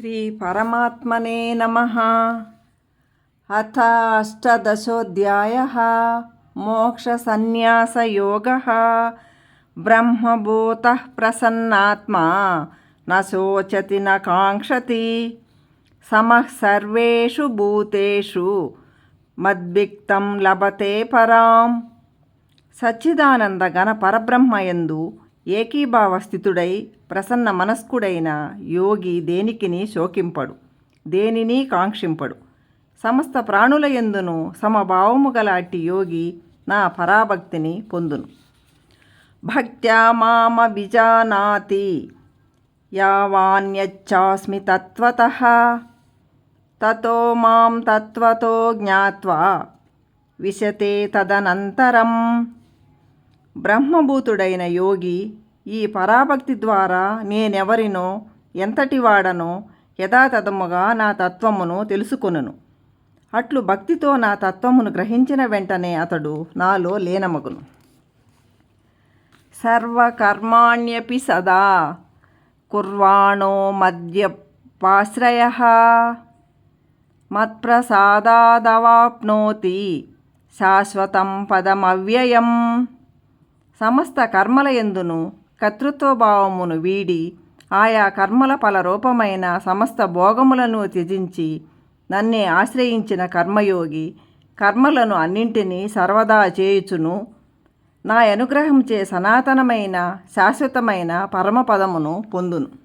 శ్రీ పరమాత్మనే నమ అథ అష్టదశోధ్యాయ మోక్షసన్యాసయోగ బ్రహ్మభూత ప్రసన్నాత్మా నోచతి నాంక్షతి న సమః సర్వేషు భూతేషు మద్విక్తం లభతే పరాం సచ్చిదానంద గణ పరబ్రహ్మయందు ఏకీభావ స్థితుడై ప్రసన్న మనస్కుడైన యోగి దేనికిని శోకింపడు దేనిని కాంక్షింపడు. సమస్త ప్రాణుల ఎందును సమభావము గల అట్టి యోగి నా పరాభక్తిని పొందును. భక్త్యా మామ విజానాతి యావాన్యచ్చాస్మి తత్వత తతో మాం తత్వతో జ్ఞాత్వా విశతే తదనంతరం. బ్రహ్మభూతుడైన యోగి ఈ పరాభక్తి ద్వారా నేనెవరినో ఎంతటి వాడనో యథాతథముగా నా తత్వమును తెలుసుకొనును. అట్లు భక్తితో నా తత్వమును గ్రహించిన వెంటనే అతడు నాలో లీనమగును. సర్వకర్మాణ్యపి సదా కుర్వాణో మద్యపాశ్రయ. మత్ప్రసాదాదవాప్నోతి శాశ్వతం పదమవ్యయం. సమస్త కర్మల ఎందును కర్తృత్వభావమును వీడి ఆయా కర్మల ఫల రూపమైన సమస్త భోగములను త్యజించి నన్నే ఆశ్రయించిన కర్మయోగి కర్మలను అన్నింటినీ సర్వదా చేయుచును. నా అనుగ్రహంచే సనాతనమైన శాశ్వతమైన పరమపదమును పొందును.